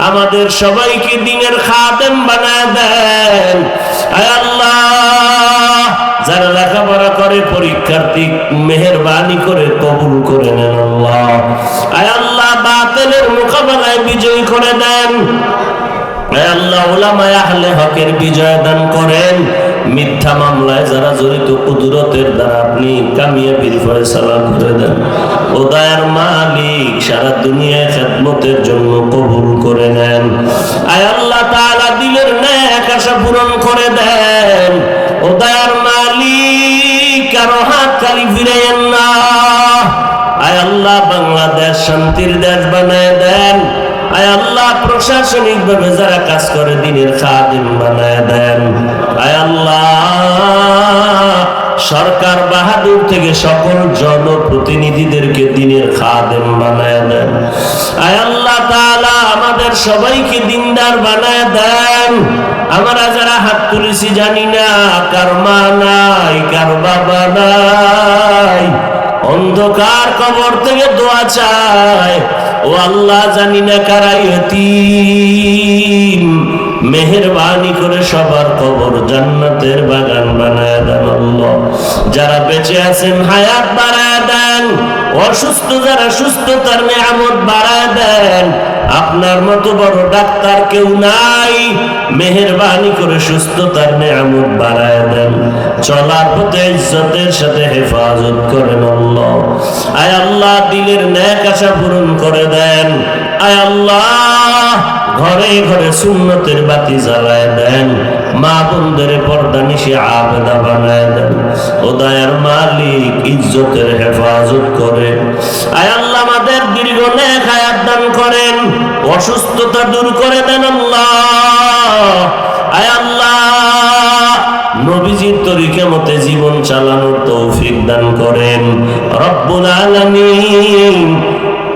আমাদের সবাইকে দিনের খাদেম বানায় দেন। আল্লাহ, যারা লেখাপড়া করে, পরীক্ষার্থী মেহরবানি করে, কবুল করে নেন আল্লাহ। আয় আল্লাহ, বাতিলের মোকাবেলায় বিজয়ী করে দেন। বিজয় দান করেন। মিথ্যা মামলায় যারা জড়িত, কুদরতের দ্বারা আপনি কামিয়াবির ফয়সালা করে দেন। ও মালিক সারা দুনিয়ায় খেদমতের জন্য কবুল করে নেন। আয় আল্লাহ তাআলা দিলের ন্যাক আশা পূরণ করে দেন। ও দয়ার মালিক কারও হাত খালি ফিরাইয়েন না। আয় আল্লাহ বাংলাদেশ শান্তির দেশ বানায় দেন। আয় আল্লাহ প্রশাসনিক ভাবে যারা কাজ করে দিনের খাদিম বানায় দেন। সরকার বাহাদুর থেকে সকল জনপ্রতিনিধিদেরকে দিনের খাদেম বানায় দেন। আয় আল্লাহ তাআলা আমাদের সবাইকে দিনদার বানায় দেন। আমরা যারা হাত তুলেছি জানি না কার মা নাই, কার বাবা নাই। অন্ধকার কবর থেকে দোয়া চায়, ও আল্লাহ জানি না কারা ইয়তীম মেহেরবানি করে সবার কবর জান্নাতের যারা বেঁচে আছেন, হায়াত বাড়ায় দেন, অসুস্থ যারা সুস্থতার নিয়ামত বাড়ায় দেন। আপনার মতো বড় ডাক্তার কেউ নাই, মেহেরবানি করে সুস্থতার নিয়ামত বাড়ায় দেন। চলার পথে ইজ্জতের সাথে হেফাজত করেন আল্লাহ। আয় আল্লাহ, দিলের ন্যাক আশা পূরণ করে দেন। আয় আল্লাহ ঘরে ঘরে সুন্নতের বাতি জ্বালায় দেন। মা বন্ধের পর্দা নিশে আবেদা বানায় দেন। ও দয়ার মালিক ইজ্জতের হেফাজত করেন আয় আল্লাহ আমাদের দীর্ঘ নেক হায়াত দান করেন। অসুস্থতা দূর করে দেন আল্লাহ। আয় আল্লাহ নবীজির তরিকা মতে জীবন চালানোর তৌফিক দান করেন। রব্বুল আলামিন